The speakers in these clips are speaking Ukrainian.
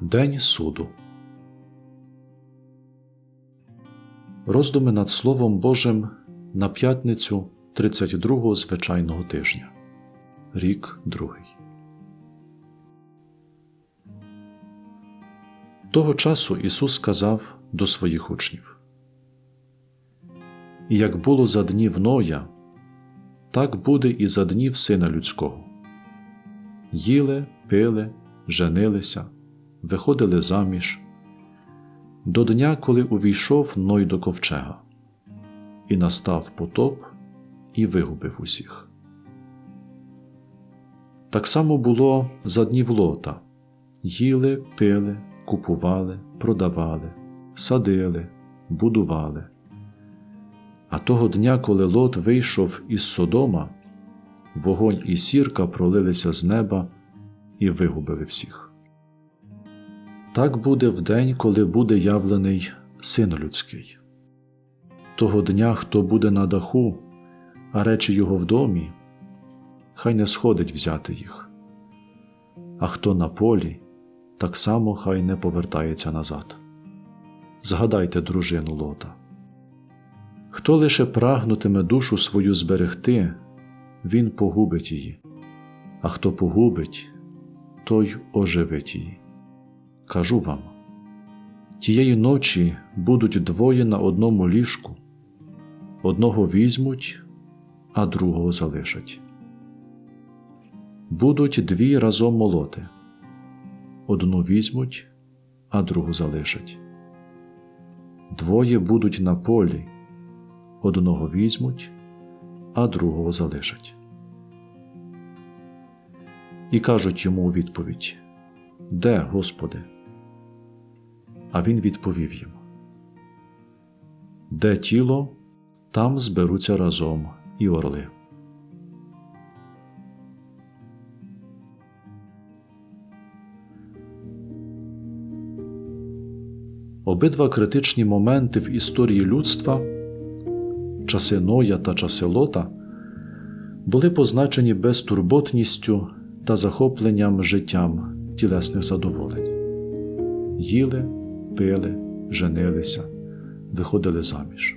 День суду. Роздуми над Словом Божим на п'ятницю 32-го звичайного тижня. Рік другий. Того часу Ісус сказав до своїх учнів: І як було за днів Ноя, так буде і за днів Сина Людського. Їли, пили, женилися, виходили заміж, до дня, коли увійшов Ной до ковчега, і настав потоп і вигубив усіх. Так само було за днів лота їли, пили, купували, продавали, садили, будували. А того дня, коли лот вийшов із Содома, вогонь і сірка пролилися з неба і вигубили всіх. Так буде в день, коли буде явлений Син людський. Того дня, хто буде на даху, а речі його в домі, хай не сходить взяти їх, а хто на полі, так само хай не повертається назад. Згадайте дружину Лота. Хто лише прагнутиме душу свою зберегти, він погубить її, а хто погубить, той оживить її. Кажу вам тієї ночі будуть двоє на одному ліжку, одного візьмуть, а другого залишать. Будуть дві разом молоти, одну візьмуть, а другу залишать. Двоє будуть на полі, одного візьмуть, а другого залишать. І кажуть йому у відповідь Де, Господи? А він відповів їм Де тіло, там зберуться разом і орли. Обидва критичні моменти в історії людства часи Ноя та часи Лота були позначені безтурботністю та захопленням життям тілесних задоволень. Їли, пили, женилися, виходили заміж.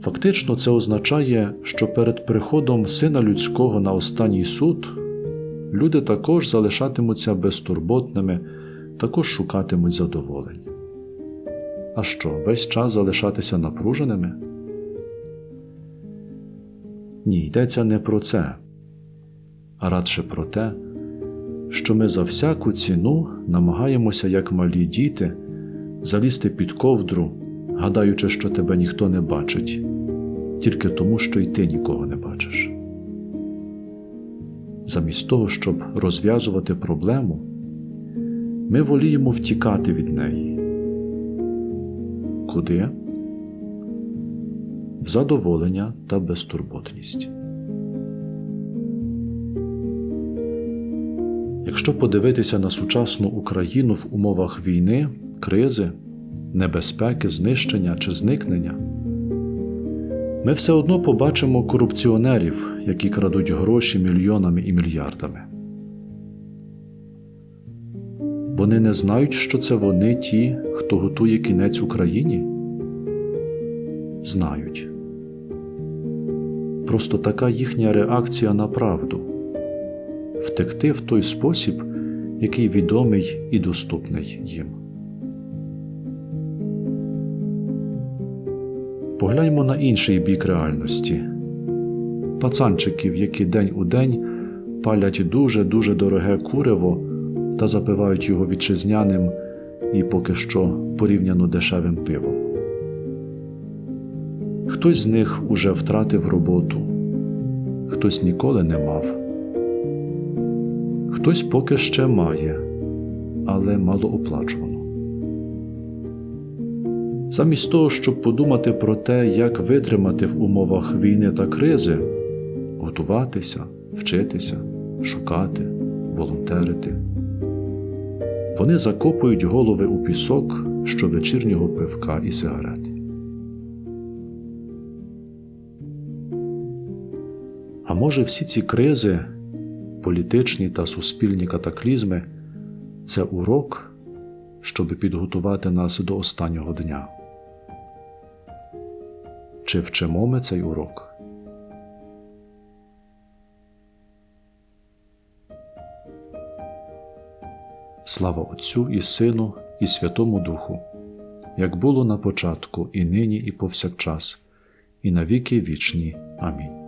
Фактично, це означає, що перед приходом Сина Людського на останній суд люди також залишатимуться безтурботними, також шукатимуть задоволень. А що, весь час залишатися напруженими? Ні, йдеться не про це, а радше про те, що ми за всяку ціну намагаємося, як малі діти, залізти під ковдру, гадаючи, що тебе ніхто не бачить, тільки тому, що й ти нікого не бачиш. Замість того, щоб розв'язувати проблему, ми воліємо втікати від неї. Куди? В задоволення та безтурботність. Якщо подивитися на сучасну Україну в умовах війни, кризи, небезпеки, знищення чи зникнення, ми все одно побачимо корупціонерів, які крадуть гроші мільйонами і мільярдами. Вони не знають, що це вони ті, хто готує кінець Україні? Знають. Просто така їхня реакція на правду втекти в той спосіб, який відомий і доступний їм. Погляньмо на інший бік реальності пацанчиків, які день у день палять дуже-дуже дороге куриво та запивають його вітчизняним і поки що порівняно дешевим пивом. Хтось з них уже втратив роботу, хтось ніколи не мав, хтось поки ще має, але малооплачувано. Замість того, щоб подумати про те, як витримати в умовах війни та кризи, готуватися, вчитися, шукати, волонтерити. Вони закопують голови у пісок щовечірнього пивка і сигарет. А може, всі ці кризи, політичні та суспільні катаклізми це урок, щоб підготувати нас до останнього дня. Чи вчимо ми цей урок? Слава Отцю і Сину, і Святому Духу, як було на початку, і нині, і повсякчас, і на віки вічні. Амінь.